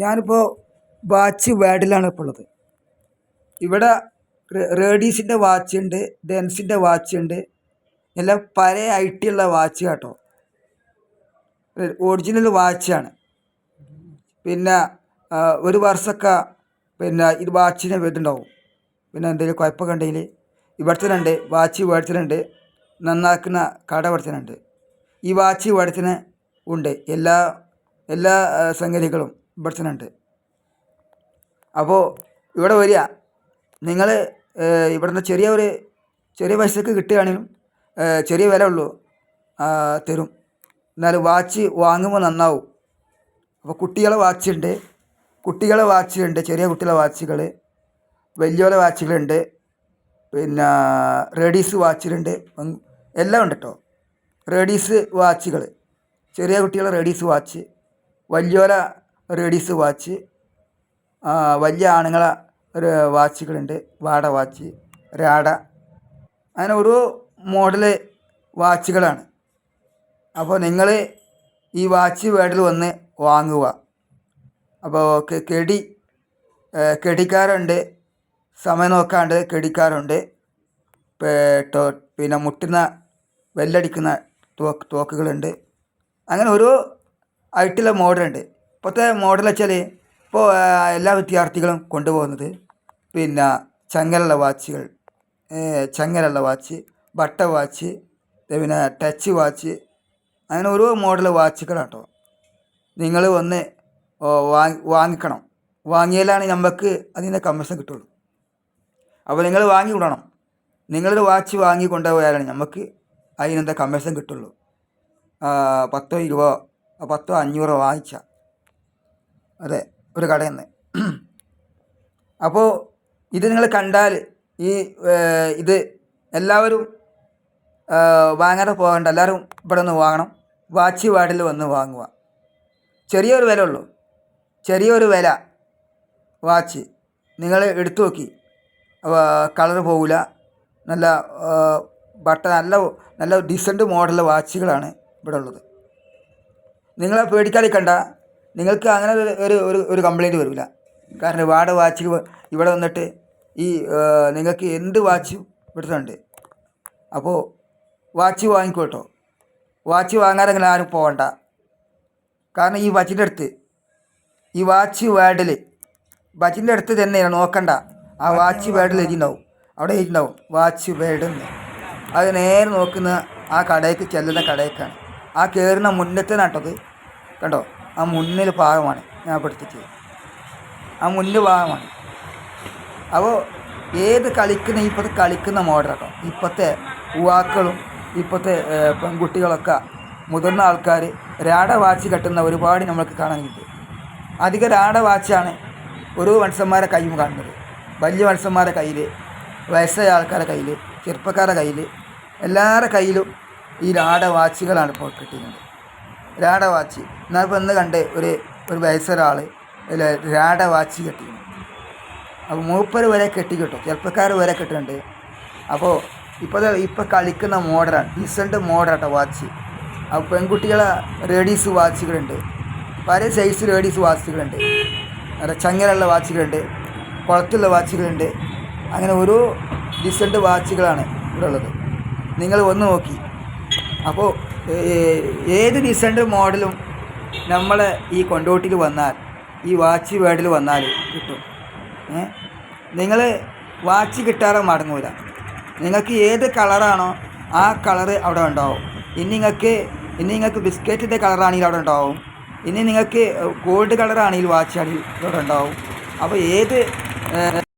ഞാനിപ്പോൾ വാച്ച് വേഡിലാണ് ഇപ്പോൾ ഉള്ളത്. ഇവിടെ റേഡീസിന്റെ വാച്ച് ഉണ്ട് ഡെൻസിന്റെ വാച്ച് ഉണ്ട് എല്ലാം ടി ഉള്ള വാച്ച് കേട്ടോ. ഒറിജിനൽ വാച്ചാണ് പിന്നെ ഒരു വർഷമൊക്കെ പിന്നെ ഇത് വാച്ചിനെ വരുന്നുണ്ടാവും. പിന്നെ എന്തെങ്കിലും കുഴപ്പമൊക്കെ ഉണ്ടെങ്കിൽ ഇവിടുത്തെ ഉണ്ട് വാച്ച് മേടിച്ചിട്ടുണ്ട് നന്നാക്കുന്ന കട മേടിച്ചിട്ടുണ്ട് ഈ വാച്ച് മേടിച്ചിന് ഉണ്ട്. എല്ലാ എല്ലാ സംഗതികളും. ഇവിടുത്തെ അപ്പോൾ ഇവിടെ വരിക. നിങ്ങൾ ഇവിടുന്ന് ചെറിയ ഒരു ചെറിയ പൈസക്ക് കിട്ടുകയാണെങ്കിലും ചെറിയ വില ഉള്ളൂ. തരും. എന്നാൽ വാച്ച് വാങ്ങുമ്പോൾ നന്നാവും. അപ്പോൾ കുട്ടികളെ വാച്ചുണ്ട്. കുട്ടികളെ വാച്ച് ഉണ്ട് ചെറിയ കുട്ടികളെ വാച്ചുകൾ. വലിയോലെ വാച്ചുകളുണ്ട്. പിന്നെ റേഡീസ് വാച്ചിലുണ്ട് എല്ലാം ഉണ്ട് കേട്ടോ. റേഡീസ് വാച്ചുകൾ. ചെറിയ കുട്ടികളെ റേഡീസ് വാച്ച്. വലിയോല റേഡീസ് വാച്ച് വലിയ ആണുങ്ങളെ ഒരു വാച്ചുകളുണ്ട് വാട വാച്ച് രാട അങ്ങനെ ഓരോ മോഡൽ വാച്ചുകളാണ്. അപ്പോൾ നിങ്ങൾ ഈ വാച്ച് വേഡിൽ വന്ന് വാങ്ങുക. അപ്പോൾ കെടി കെടിക്കാറുണ്ട് സമയം നോക്കാണ്ട് കെടിക്കാറുണ്ട് പിന്നെ മുട്ടുന്ന വെല്ലടിക്കുന്ന തോക്ക് തോക്കുകളുണ്ട്. അങ്ങനെ ഓരോ ആയിട്ടുള്ള മോഡലുണ്ട്. ഇപ്പോഴത്തെ മോഡൽ വെച്ചാൽ ഇപ്പോൾ എല്ലാ വിദ്യാർത്ഥികളും കൊണ്ടുപോകുന്നത് പിന്നെ ചങ്ങലുള്ള വാച്ചുകൾ ചങ്ങലുള്ള വാച്ച് ബട്ട വാച്ച് പിന്നെ ടച്ച് വാച്ച് അങ്ങനെ ഓരോ മോഡൽ വാച്ചുകളാണ് കേട്ടോ നിങ്ങൾ വന്ന് വാങ്ങി വാങ്ങിക്കണം. വാങ്ങിയാലാണ് നമുക്ക് അതിന്റെ കമ്മീഷൻ കിട്ടുള്ളൂ. അപ്പോൾ നിങ്ങൾ വാങ്ങി വിടണം. നിങ്ങളൊരു വാച്ച് വാങ്ങി കൊണ്ടുപോയാലാണ് നമുക്ക് അതിനെന്താ കമ്മീഷൻ കിട്ടുള്ളൂ. പത്തോ ഇരുപതോ പത്തോ അഞ്ഞൂറോ വാങ്ങിച്ച. അതെ ഒരു കടയിൽ നിന്ന്. അപ്പോൾ ഇത് നിങ്ങൾ കണ്ടാൽ ഈ ഇത് എല്ലാവരും വാങ്ങാതെ പോകണ്ട എല്ലാവരും ഇവിടെ നിന്ന് വാങ്ങണം. വാച്ച് വാടിൽ വന്ന് വാങ്ങുക. ചെറിയൊരു വില ഉള്ളൂ. ചെറിയൊരു വില വാച്ച് നിങ്ങൾ എടുത്തു നോക്കി. കളർ പോകില്ല. നല്ല ബട്ട നല്ല നല്ല ഡീസന്റ് മോഡൽ വാച്ചുകളാണ് ഇവിടെ ഉള്ളത്. നിങ്ങളെ പേടിക്കാതിരിക്കണ്ട നിങ്ങൾക്ക് അങ്ങനെ ഒരു ഒരു ഒരു കംപ്ലയിന്റ് കംപ്ലൈന്റ് വരില്ല കാരണം വാട് വാച്ച് ഇവിടെ വന്നിട്ട് ഈ നിങ്ങൾക്ക് എന്ത് വാച്ച് ഇവിടുത്തുണ്ട്? അപ്പോൾ വാച്ച് വാങ്ങിക്കോട്ടോ. വാച്ച് വാങ്ങാതെ അങ്ങനെ ആരും പോകണ്ട കാരണം ഈ വാച്ചിന്റെ അടുത്ത് ഈ വാച്ച് വേർഡിൽ വാച്ചിന്റെ അടുത്ത് തന്നെയാണ് നോക്കണ്ട. ആ വാച്ച് വേർഡിൽ എഴുതിണ്ടാവും അവിടെ എഴുതിണ്ടാവും വാച്ച് വേർഡ് എന്ന്. അത് നേരെ നോക്കുന്ന ആ കടയ്ക്ക് ചെല്ലുന്ന കടയ്ക്കാണ്. ആ കയറുന്ന മുന്നത്തെ നാട്ടത് കണ്ടോ? ആ മുന്നിൽ ഭാഗമാണ് ഞാൻ പഠിച്ചിട്ട് ആ മുന്നിൽ ഭാഗമാണ് അപ്പോൾ ഏത് കളിക്കുന്ന ഇപ്പോഴത്തെ കളിക്കുന്ന മോഡൽ കേട്ടോ ഇപ്പോഴത്തെ യുവാക്കളും ഇപ്പോഴത്തെ പെൺകുട്ടികളൊക്കെ മുതിർന്ന ആൾക്കാർ രാട വാച്ച് കെട്ടുന്ന ഒരുപാട് നമ്മൾക്ക് കാണാൻ കിട്ടും അധികം രാട വാച്ചാണ് ഒരു മനുഷ്യന്മാരെ കൈയും കാണുന്നത്. വലിയ മനുഷ്യന്മാരുടെ കയ്യിൽ വയസ്സായ ആൾക്കാരുടെ കയ്യിൽ ചെറുപ്പക്കാരുടെ കയ്യിൽ എല്ലാവരുടെ കയ്യിലും ഈ രാട വാച്ചുകളാണ് ഇപ്പോൾ കിട്ടുന്നത് രാട വാച്ച് എന്നാൽ ഇപ്പോൾ ഇന്ന് കണ്ട് ഒരു ഒരു വയസ്സൊരാൾ അതിൽ രാട വാച്ച് കെട്ടി. അപ്പോൾ മൂപ്പർ വരെ കെട്ടി കിട്ടും ചെറുപ്പക്കാർ വരെ കെട്ടുന്നുണ്ട് അപ്പോൾ ഇപ്പോൾ ഇപ്പോൾ കളിക്കുന്ന മോഡലാണ്. ഡീസന്റ് മോഡലാട്ടോ വാച്ച്. അപ്പോൾ പെൺകുട്ടികളെ റേഡീസ് വാച്ചുകളുണ്ട്. പല സൈസ് റേഡീസ് വാച്ചുകളുണ്ട്. ചങ്ങലുള്ള വാച്ചുകളുണ്ട്. കുളത്തുള്ള വാച്ചുകളുണ്ട്. അങ്ങനെ ഓരോ ഡീസന്റ് വാച്ചുകളാണ് ഇവിടെ ഉള്ളത് നിങ്ങൾ വന്ന് നോക്കി. അപ്പോൾ ഏത് ഡിസൈന്റെ മോഡലും നമ്മൾ ഈ കൊണ്ടോട്ടിൽ വന്നാൽ ഈ വാച്ച് വേർഡിൽ വന്നാൽ കിട്ടും. നിങ്ങൾ വാച്ച് കിട്ടാതെ മടങ്ങൂല. നിങ്ങൾക്ക് ഏത് കളറാണോ ആ കളറ് അവിടെ ഉണ്ടാവും. ഇനി നിങ്ങൾക്ക് ഇനി നിങ്ങൾക്ക് ബിസ്ക്കറ്റിന്റെ കളറാണെങ്കിൽ അവിടെ ഉണ്ടാവും. ഇനി നിങ്ങൾക്ക് ഗോൾഡ് കളറാണെങ്കിൽ വാച്ച് ആണെങ്കിൽ ഇവിടെ ഉണ്ടാവും. അപ്പോൾ ഏത്